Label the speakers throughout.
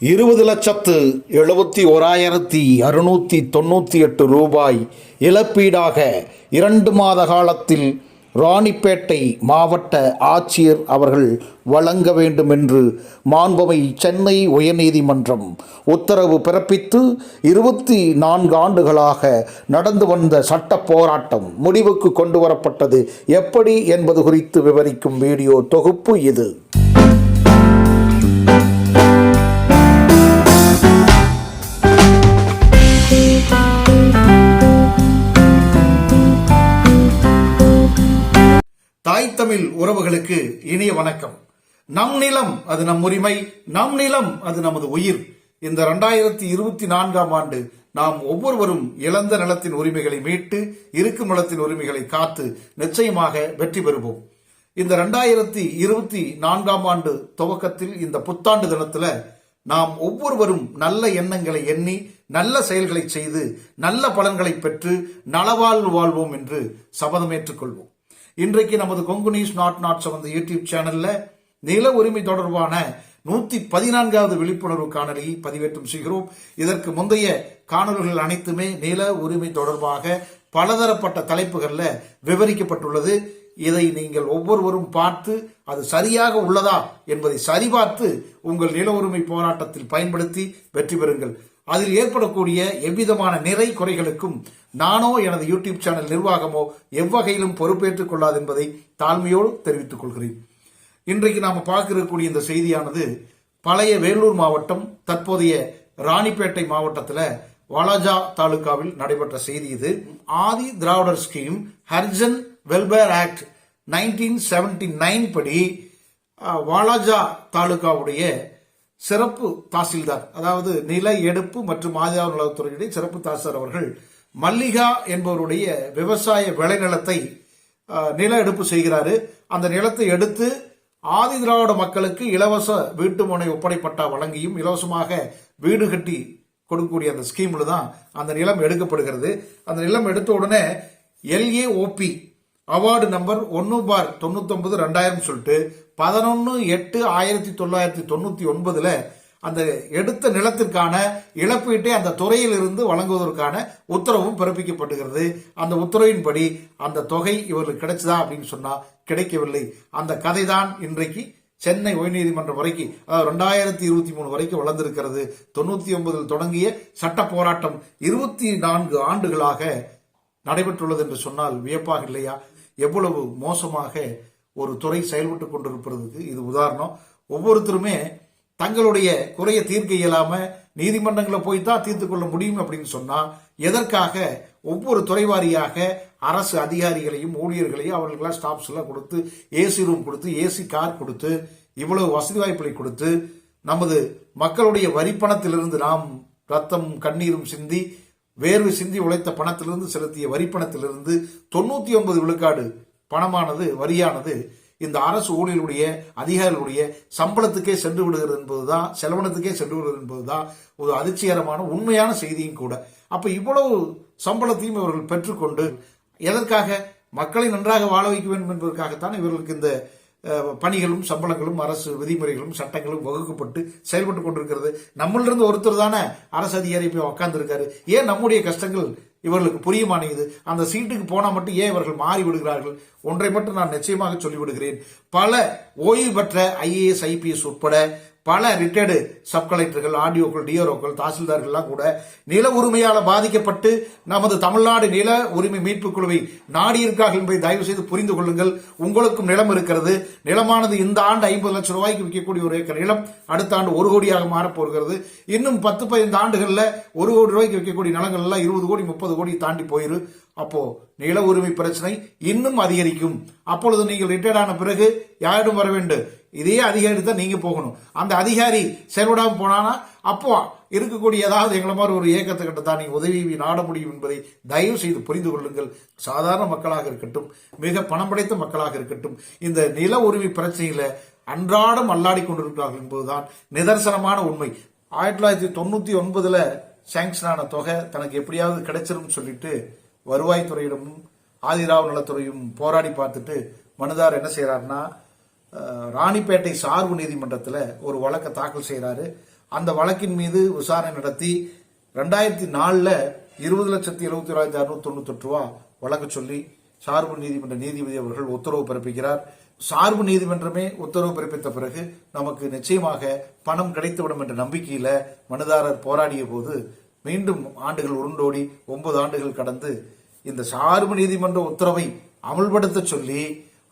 Speaker 1: இருபது லட்சத்து எழுபத்தி ஓராயிரத்தி அறுநூற்றி தொண்ணூற்றி எட்டு ரூபாய் இழப்பீடாக இரண்டு மாத காலத்தில் ராணிப்பேட்டை மாவட்ட ஆட்சியர் அவர்கள் வழங்க வேண்டும் என்று மாண்பமை சென்னை உயர்நீதிமன்றம் உத்தரவு பிறப்பித்து இருபத்தி நான்கு ஆண்டுகளாக நடந்து வந்த சட்ட போராட்டம் முடிவுக்கு கொண்டு வரப்பட்டது எப்படி என்பது குறித்து விவரிக்கும் வீடியோ தொகுப்பு இது. தாய் தமிழ் உறவுகளுக்கு இனிய வணக்கம். நம் நிலம் அது நம் உரிமை நம் நிலம் அது நமது உயிர். இந்த ரெண்டாயிரத்தி இருபத்தி நான்காம் ஆண்டு நாம் ஒவ்வொருவரும் இழந்த நிலத்தின் உரிமைகளை மீட்டு இருக்கும் நிலத்தின் உரிமைகளை காத்து நிச்சயமாக வெற்றி பெறுவோம். இந்த ரெண்டாயிரத்தி இருபத்தி நான்காம் ஆண்டு துவக்கத்தில் இந்த புத்தாண்டு தினத்துல நாம் ஒவ்வொருவரும் நல்ல எண்ணங்களை எண்ணி நல்ல செயல்களை செய்து நல்ல பலன்களை பெற்று நலவாழ்வு வாழ்வோம் என்று சபதம் ஏற்றுக்கொள்வோம். இன்றைக்கு நமது கொங்கு நியூஸ் நாட் நாட் சம்பந்த யூடியூப் சேனல்ல நில உரிமை தொடர்பான நூத்தி பதினான்காவது விழிப்புணர்வு காணொலியை பதிவேற்றம் செய்கிறோம். இதற்கு முந்தைய காணொலிகள் அனைத்துமே நில உரிமை தொடர்பாக பலதரப்பட்ட தலைப்புகள்ல விவரிக்கப்பட்டுள்ளது. இதை நீங்கள் ஒவ்வொருவரும் பார்த்து அது சரியாக உள்ளதா என்பதை சரிபார்த்து உங்கள் நில உரிமை போராட்டத்தில் பயன்படுத்தி வெற்றி பெறுங்கள். அதில் ஏற்படக்கூடிய எவ்விதமான நிறை குறைகளுக்கும் நானோ எனது யூடியூப் சேனல் நிர்வாகமோ எவ்வகையிலும் பொறுப்பேற்றுக் கொள்ளாது என்பதை தாழ்மையோடு தெரிவித்துக் கொள்கிறேன். இன்றைக்கு நாம் பார்க்கக்கூடிய இந்த செய்தியானது பழைய வேலூர் மாவட்டம் தற்போதைய ராணிப்பேட்டை மாவட்டத்தில் வாலாஜா தாலுகாவில் நடைபெற்ற செய்தி இது. Adi Dravidar scheme Harijan welfare act nineteen seventy nine படி வாலாஜா தாலுகாவுடைய சிறப்பு தாசில்தார் அதாவது நில எடுப்பு மற்றும் ஆதியார் நலத்துறையுடைய சிறப்பு தாசில்தார் அவர்கள் மல்லிகா என்பவருடைய விவசாய விளைநிலத்தை நில எடுப்பு செய்கிறாரு. அந்த நிலத்தை எடுத்து ஆதி திராவிட மக்களுக்கு இலவச வீட்டுமனை ஒப்படைப்பட்டா வழங்கியும் இலவசமாக வீடு கட்டி கொடுக்கக்கூடிய அந்த ஸ்கீம்ல தான் அந்த நிலம் எடுக்கப்படுகிறது. அந்த நிலம் எடுத்த உடனே எல்ஏஓபி அவார்டு நம்பர் ஒன்று பார் தொண்ணூத்தொன்பது ரெண்டாயிரம் சொல்லிட்டு பதினொன்று எட்டு ஆயிரத்தி தொள்ளாயிரத்தி தொண்ணூத்தி ஒன்பதுல அந்த எடுத்த நிலத்திற்கான இழப்பீட்டை அந்த துறையிலிருந்து வழங்குவதற்கான உத்தரவும் பிறப்பிக்கப்படுகிறது அந்த உத்தரவின்படி அந்த தொகை இவர்களுக்கு கிடைச்சதா அப்படின்னு சொன்னா கிடைக்கவில்லை. அந்த கதை தான் இன்றைக்கு சென்னை உயர்நீதிமன்றம் வரைக்கும் அதாவது ரெண்டாயிரத்தி இருபத்தி மூணு வரைக்கும் வளர்ந்திருக்கிறது. தொண்ணூத்தி ஒன்பதில் தொடங்கிய சட்ட போராட்டம் இருபத்தி நான்கு ஆண்டுகளாக நடைபெற்றுள்ளது என்று சொன்னால் வியப்பாக இல்லையா? எவ்வளவு மோசமாக ஒரு துறை செயல்பட்டு கொண்டிருப்பதற்கு இது உதாரணம். ஒவ்வொருத்தருமே தங்களுடைய குறையை தீர்க்க இயலாம நீதிமன்றங்களை போய் தான் தீர்த்து கொள்ள முடியும் அப்படின்னு சொன்னா எதற்காக ஒவ்வொரு துறைவாரியாக அரசு அதிகாரிகளையும் ஊழியர்களையும் அவர்களுக்கெல்லாம் ஸ்டாப்ஸ் எல்லாம் கொடுத்து ஏசி ரூம் கொடுத்து ஏசி கார் கொடுத்து இவ்வளவு வசதி வாய்ப்புகளை கொடுத்து நமது மக்களுடைய வரிப்பணத்திலிருந்து நாம் ரத்தம் கண்ணீரும் சிந்தி வேர்வை சிந்தி உழைத்த பணத்திலிருந்து செலுத்திய வரிப்பணத்திலிருந்து தொண்ணூத்தி ஒன்பது விழுக்காடு பணமானது வரியானது இந்த அரசு ஊழியர்களுடைய அதிகாரிகளுடைய சம்பளத்துக்கே சென்று விடுகிறது என்பதுதான் செலவனத்துக்கே சென்று விடுகிறது என்பதுதான் ஒரு அதிர்ச்சிகரமான உண்மையான செய்தியும் கூட. அப்ப இவ்வளவு சம்பளத்தையும் இவர்கள் பெற்றுக்கொண்டு எதற்காக மக்களை நன்றாக வாழ வைக்க வேண்டும் என்பதற்காகத்தான் இவர்களுக்கு இந்த பணிகளும் சம்பளங்களும் அரசு விதிமுறைகளும் சட்டங்களும் வகுக்கப்பட்டு செயல்பட்டு கொண்டிருக்கிறது. நம்மளிருந்து ஒருத்தர் தானே அரசு அதிகாரி போய் உட்கார்ந்துருக்காரு ஏன் நம்முடைய கஷ்டங்கள் இவர்களுக்கு புரிய மாட்டேங்குது. அந்த சீட்டுக்கு போனால் மட்டும் ஏன் இவர்கள் மாறி விடுகிறார்கள்? ஒன்றை மட்டும் நான் நிச்சயமாக சொல்லிவிடுகிறேன். பல ஓய்வு பெற்ற ஐஏஎஸ் ஐபிஎஸ் உட்பட பல ரிட்டையர்டு சப் கலெக்டர்கள் ஆடியோக்கள் டிஆர்ஓக்கள் தாசில்தார்கள்லாம் கூட நில உரிமையால் பாதிக்கப்பட்டு நமது தமிழ்நாடு நில உரிமை மீட்பு குழுவை நாடியிருக்கார்கள் என்பதை தயவு செய்து புரிந்து கொள்ளுங்கள். உங்களுக்கும் நிலம் இருக்கிறது. நிலமானது இந்த ஆண்டு ஐம்பது லட்சம் ரூபாய்க்கு விற்கக்கூடிய ஒரு ஏக்கர் நிலம். அடுத்த ஆண்டு ஒரு கோடியாக மாறப்போகிறது. இன்னும் பத்து பதினைந்து ஆண்டுகளில் ஒரு கோடி ரூபாய்க்கு விற்கக்கூடிய நிலங்கள்லாம் இருபது கோடி முப்பது கோடி தாண்டி போயிரு. அப்போ நில உரிமை பிரச்சனை இன்னும் அதிகரிக்கும். அப்பொழுது நீங்கள் ரிட்டையர்ட் ஆன பிறகு யாரிடம் வர வேண்டும்? இதே அதிகாரி தான் நீங்க போகணும். அந்த அதிகாரி செயல்படாம போனானா அப்போ இருக்கக்கூடிய ஏதாவது எங்களை மாதிரி ஒரு இயக்கத்துக்கிட்ட தான் நீங்க உதவி நாட முடியும் என்பதை தயவு செய்து புரிந்து கொள்ளுங்கள். சாதாரண மக்களாக இருக்கட்டும் மிக பணம் படைத்த மக்களாக இருக்கட்டும் இந்த நில உரிமை பிரச்சனையில அன்றாடம் அல்லாடி கொண்டிருக்கிறார்கள் என்பதுதான் நிதர்சனமான உண்மை. ஆயிரத்தி தொள்ளாயிரத்தி தொண்ணூத்தி ஒன்பதுல சாங்ஷன் ஆன தொகை தனக்கு எப்படியாவது கிடைச்சிரும் சொல்லிட்டு வருவாய்த்துறையிடமும் ஆதிராவ் நலத்துறையும் போராடி பார்த்துட்டு மனுதார் என்ன செய்கிறாருன்னா ராணிப்பேட்டை சார்பு நீதிமன்றத்தில் ஒரு வழக்கை தாக்கல் செய்கிறாரு அந்த வழக்கின் மீது விசாரணை நடத்தி ரெண்டாயிரத்தி நாலில் இருபது லட்சத்தி எழுபத்தி ஏழாயிரத்தி அறுநூத்தி தொண்ணூத்தி ரூபா வழக்கு சொல்லி சார்பு நீதிமன்ற நீதிபதி அவர்கள் உத்தரவு பிறப்பிக்கிறார். சார்பு நீதிமன்றமே உத்தரவு பிறப்பித்த பிறகு நமக்கு நிச்சயமாக பணம் கிடைத்துவிடும் என்ற நம்பிக்கையில மனுதாரர் போராடிய போது மீண்டும் ஆண்டுகள் உருண்டோடி ஒன்பது ஆண்டுகள் கடந்து இந்த சார்பு நீதிமன்ற உத்தரவை அமல்படுத்த சொல்லி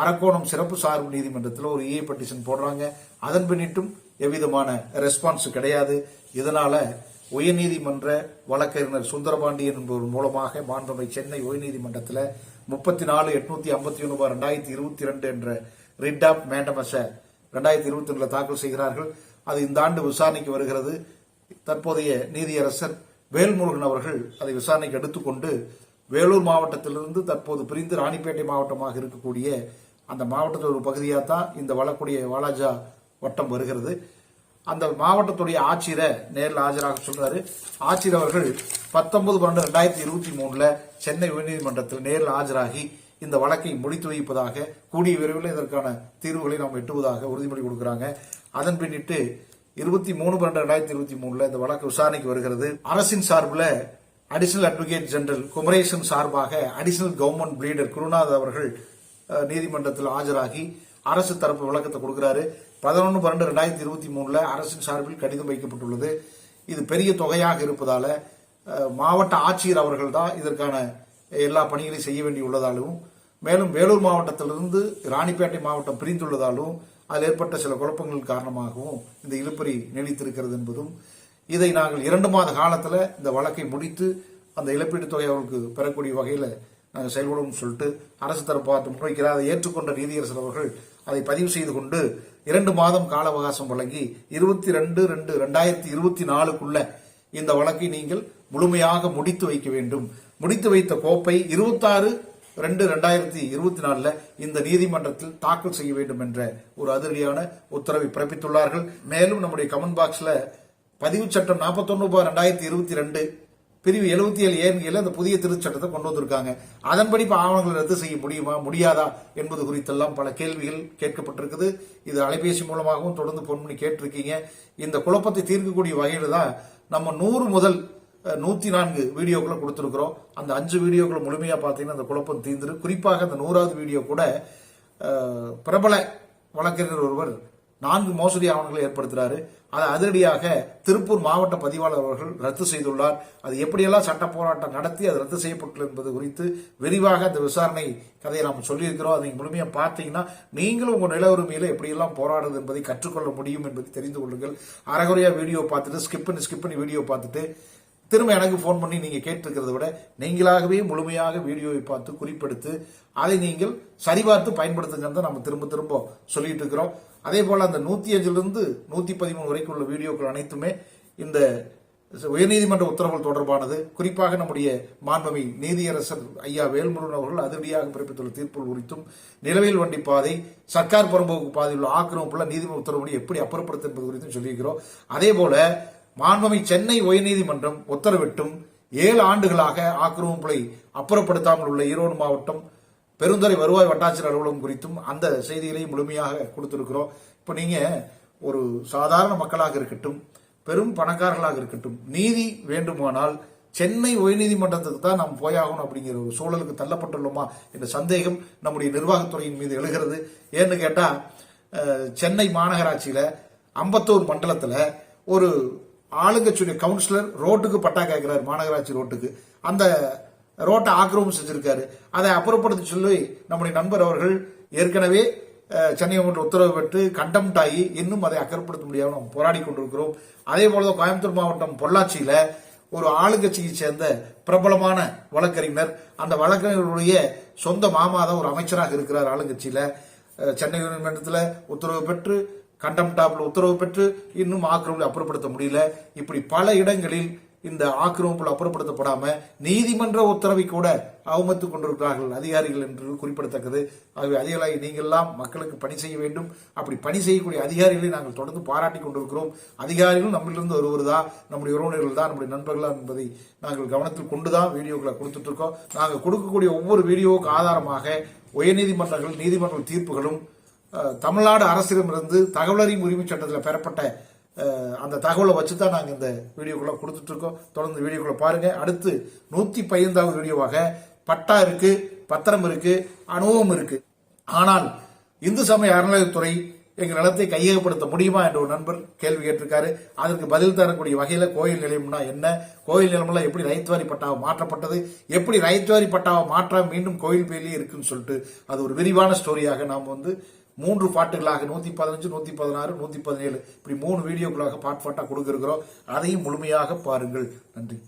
Speaker 1: அரக்கோணம் சிறப்பு சார்பு நீதிமன்றத்தில் ஒரு இஏ பெட்டிஷன் போடுறாங்க. அதன் பின்னிட்டும் எவ்விதமான ரெஸ்பான்ஸ் கிடையாது. இதனால உயர்நீதிமன்ற வழக்கறிஞர் சுந்தரபாண்டியன் என்பவர் மூலமாக மாண்புமை சென்னை உயர்நீதிமன்றத்தில் முப்பத்தி நாலு எட்நூத்தி ஐம்பத்தி ஒன்று ரெண்டாயிரத்தி இருபத்தி ரெண்டு என்ற ரிட் ஆப் மேண்டமஸ ரெண்டாயிரத்தி இருபத்தி ரெண்டுல தாக்கல் செய்கிறார்கள். அது இந்த ஆண்டு விசாரணைக்கு வருகிறது. தற்போதைய நீதியரசர் வேல்முருகன் அவர்கள் அதை விசாரணைக்கு எடுத்துக்கொண்டு வேலூர் மாவட்டத்திலிருந்து தற்போது பிரிந்து ராணிப்பேட்டை மாவட்டமாக இருக்கக்கூடிய அந்த மாவட்டத்தில் ஒரு பகுதியாக தான் இந்த வளக்கூடிய வாலாஜா வட்டம் வருகிறது. அந்த மாவட்டத்துடைய ஆட்சியரை நேரில் ஆஜராக சொல்றாரு. ஆட்சியர் அவர்கள் பத்தொன்பது பன்னெண்டு ரெண்டாயிரத்தி இருபத்தி மூணுல சென்னை உயர்நீதிமன்றத்தில் நேரில் ஆஜராகி இந்த வழக்கை முடித்து வைப்பதாக கூடிய விரைவில் இதற்கான தீர்வுகளை நாம் எட்டுவதாக உறுதிமொழி கொடுக்கிறாங்க. அதன் பின்னிட்டு இருபத்தி மூணு பன்னெண்டு ரெண்டாயிரத்தி இருபத்தி மூணுல இந்த வழக்கு விசாரணைக்கு வருகிறது. அரசின் சார்பில் அடிஷனல் அட்வொகேட் ஜெனரல் குமரேசன் சார்பாக அடிஷனல் கவர்மெண்ட் லீடர் குருநாத் அவர்கள் நீதிமன்றத்தில் ஆஜராகி அரசு தரப்பு விளக்கத்தை கொடுக்கிறாரு. பதினொன்று பன்னெண்டு ரெண்டாயிரத்தி இருபத்தி மூணுல அரசின் சார்பில் கடிதம் வைக்கப்பட்டுள்ளது. இது பெரிய தொகையாக இருப்பதால மாவட்ட ஆட்சியர் அவர்கள் தான் இதற்கான எல்லா பணிகளையும் செய்ய வேண்டியுள்ளதாலும் மேலும் வேலூர் மாவட்டத்திலிருந்து ராணிப்பேட்டை மாவட்டம் பிரிந்துள்ளதாலும் அதில் ஏற்பட்ட சில குழப்பங்கள் காரணமாகவும் இந்த இழுப்பறி நீடித்திருக்கிறது என்பதும் இதை நாங்கள் இரண்டு மாத காலத்தில் இந்த வழக்கை முடித்து அந்த இழப்பீட்டுத் தொகை அவர்களுக்கு பெறக்கூடிய வகையில் நாங்கள் செயல்படும் சொல்லிட்டு அரசு தரப்பாக முன்வைக்கிறார் அதை ஏற்றுக்கொண்ட நீதியரசர் அவர்கள் அதை பதிவு செய்து கொண்டு இரண்டு மாதம் கால அவகாசம் வழங்கி இருபத்தி ரெண்டு ரெண்டு ரெண்டாயிரத்தி இருபத்தி நாலுக்குள்ள இந்த வழக்கை நீங்கள் முழுமையாக முடித்து வைக்க வேண்டும். முடித்து வைத்த கோப்பை இருபத்தாறு ரெண்டு ரெண்டாயிரத்தி இருபத்தி நாலுல இந்த நீதிமன்றத்தில் தாக்கல் செய்ய வேண்டும் என்ற ஒரு அதிரடியான உத்தரவை பிறப்பித்துள்ளார்கள். மேலும் நம்முடைய கமெண்ட் பாக்ஸ்ல பதிவு சட்டம் நாற்பத்தொன்னு பார் ரெண்டாயிரத்தி இருபத்தி ரெண்டு பிரிவு எழுபத்தி ஏழு ஏன் அந்த புதிய திருச்சட்டத்தை கொண்டு வந்திருக்காங்க. அதன்படி இப்போ ஆவணங்களை ரத்து செய்ய முடியுமா முடியாதா என்பது குறித்தெல்லாம் பல கேள்விகள் கேட்கப்பட்டிருக்குது. இது அலைபேசி மூலமாகவும் தொடர்ந்து பொன் பண்ணி கேட்டிருக்கீங்க. இந்த குழப்பத்தை தீர்க்கக்கூடிய வகையில் தான் நம்ம நூறு முதல் நூற்றி நூத்தி நான்கு வீடியோக்களை கொடுத்துருக்குறோம். அந்த அஞ்சு வீடியோக்களை முழுமையா பார்த்தீங்கன்னா அந்த குழப்பம் தீர்ந்துரு குறிப்பாக அந்த நூறாவது வீடியோ கூட பிரபல வழக்கறிஞர் ஒருவர் நான்கு மோசடி ஆவணங்களை ஏற்படுத்துறாரு. அதை அதிரடியாக திருப்பூர் மாவட்ட பதிவாளர் அவர்கள் ரத்து செய்துள்ளார். அது எப்படியெல்லாம் சட்ட போராட்டம் நடத்தி அது ரத்து செய்யப்பட்டுள்ளது என்பது குறித்து விரிவாக அந்த விசாரணை கதையை நாம் சொல்லியிருக்கிறோம். அதை முழுமையாக பார்த்தீங்கன்னா நீங்களும் உங்கள் நில உரிமையில் எப்படியெல்லாம் போராடுது என்பதை கற்றுக்கொள்ள முடியும் என்பதை தெரிந்து கொள்ளுங்கள். அறகுறையா வீடியோ பார்த்துட்டு ஸ்கிப் பண்ணி ஸ்கிப் பண்ணி வீடியோ பார்த்துட்டு திரும்ப எனக்கு ஃபோன் பண்ணி நீங்கள் கேட்டிருக்கிறத விட நீங்களாகவே முழுமையாக வீடியோவை பார்த்து குறிப்பெடுத்து அதை நீங்கள் சரிபார்த்து பயன்படுத்துங்கிறத நம்ம திரும்ப திரும்ப சொல்லிட்டு இருக்கிறோம். அதே போல் அந்த நூத்தி அஞ்சிலிருந்து நூற்றி நூத்தி பதிமூணு வரைக்கும் உள்ள வீடியோக்கள் அனைத்துமே இந்த உயர்நீதிமன்ற உத்தரவுகள் தொடர்பானது. குறிப்பாக நம்முடைய மாண்பமி நீதியரசர் ஐயா வேல்முருகன் அவர்கள் அதிரடியாக பிறப்பித்துள்ள தீர்ப்புகள் குறித்தும் நிலவியல் வண்டி பாதை சர்க்கார் புறம்போக்கு பாதையில் உள்ள ஆக்கிரமிப்புள்ள நீதிமன்ற உத்தரவுப்படி எப்படி அப்புறப்படுத்த என்பது குறித்தும் சொல்லியிருக்கிறோம். அதே போல மாண்புமை சென்னை உயர்நீதிமன்றம் உத்தரவிட்டும் ஏழு ஆண்டுகளாக ஆக்கிரமிப்புகளை அப்புறப்படுத்தாமல் உள்ள ஈரோடு மாவட்டம் பெருந்துறை வருவாய் வட்டாட்சியர் அலுவலகம் குறித்தும் அந்த செய்திகளையும் முழுமையாக கொடுத்திருக்கிறோம். இப்போ நீங்க ஒரு சாதாரண மக்களாக இருக்கட்டும் பெரும் பணக்காரர்களாக இருக்கட்டும் நீதி வேண்டுமானால் சென்னை உயர்நீதிமன்றத்துக்கு தான் நாம் போயாகணும் அப்படிங்கிற ஒரு சூழலுக்கு தள்ளப்பட்டுள்ளோமா என்ற சந்தேகம் நம்முடைய நிர்வாகத்துறையின் மீது எழுகிறது. ஏன்னு கேட்டா சென்னை மாநகராட்சியில அம்பத்தூர் மண்டலத்துல ஒரு ஆளுங்கட்சியுடைய கவுன்சிலர் ரோட்டுக்கு பட்டா கேட்கிறார் மாநகராட்சி ரோட்டுக்கு. அந்த ரோட்டை ஆக்கிரமம் செஞ்சிருக்காரு. அதை அப்புறப்படுத்த சொல்லி நம்முடைய நண்பர் அவர்கள் ஏற்கனவே சென்னை மாவட்ட உத்தரவு பெற்று கண்டம்ட் ஆகி இன்னும் அதை அக்கறப்படுத்த முடியாமல் நம்ம போராடி கொண்டிருக்கிறோம். அதே போலதான் கோயம்புத்தூர் மாவட்டம் பொள்ளாச்சியில ஒரு ஆளுங்கட்சியை சேர்ந்த பிரபலமான வழக்கறிஞர் அந்த வழக்கறிஞருடைய சொந்த மாமா தான் ஒரு அமைச்சராக இருக்கிறார் ஆளுங்கட்சியில. சென்னை உயர்நீதிமன்றத்தில் உத்தரவு பெற்று கண்டம்டாப்ல உத்தரவு பெற்று இன்னும் ஆக்கிரமிப்பு அப்புறப்படுத்த முடியல. இப்படி பல இடங்களில் இந்த ஆக்கிரமிப்புகள் அப்புறப்படுத்தப்படாமல் நீதிமன்ற உத்தரவை கூட அவமத்து கொண்டிருக்கிறார்கள் அதிகாரிகள் என்று குறிப்பிடத்தக்கது. ஆகவே அதிகாரி நீங்கள்லாம் மக்களுக்கு பணி செய்ய வேண்டும். அப்படி பணி செய்யக்கூடிய அதிகாரிகளை நாங்கள் தொடர்ந்து பாராட்டி கொண்டிருக்கிறோம். அதிகாரிகளும் நம்மளிலிருந்து ஒருவர் தான் நம்முடைய உறவினர்கள் தான் நம்முடைய நண்பர்கள் என்பதை நாங்கள் கவனத்தில் கொண்டுதான் வீடியோக்களை கொடுத்துட்டு இருக்கோம். நாங்கள் கொடுக்கக்கூடிய ஒவ்வொரு வீடியோவுக்கு ஆதாரமாக உயர்நீதிமன்றங்கள் நீதிமன்ற தீர்ப்புகளும் தமிழ்நாடு அரசிடமிருந்து தகவலறியும் உரிமை சட்டத்தில் பெறப்பட்ட அந்த தகவலை வச்சு தான் நாங்கள் இந்த வீடியோக்குள்ளே கொடுத்துட்டு இருக்கோம் தொடர்ந்து வீடியோக்குள்ளே பாருங்கள் அடுத்து நூற்றி பதினைந்தாவது வீடியோவாக பட்டா இருக்குது பத்திரம் இருக்குது அனுபவம் இருக்குது ஆனால் இந்து சமய அறநிலையத்துறை எங்கள் நிலத்தை கையகப்படுத்த முடியுமா என்ற ஒரு நண்பர் கேள்வி கேட்டிருக்காரு. அதற்கு பதில் தரக்கூடிய வகையில் கோயில் நிலையம்னா என்ன? கோயில் நிலமெல்லாம் எப்படி ரைத்துவாரி பட்டாவை மாற்றப்பட்டது? எப்படி ரைத்துவாரி பட்டாவை மாற்ற மீண்டும் கோயில் பேர்லயே இருக்குன்னு சொல்லிட்டு அது ஒரு விரிவான ஸ்டோரியாக நாம் வந்து மூன்று பாட்டுகளாக நூத்தி பதினஞ்சு நூத்தி பதினாறு நூத்தி பதினேழு. இப்படி மூணு வீடியோக்களாக பாட் பாட்டாக கொடுக்க அதையும் முழுமையாக பாருங்கள். நன்றி.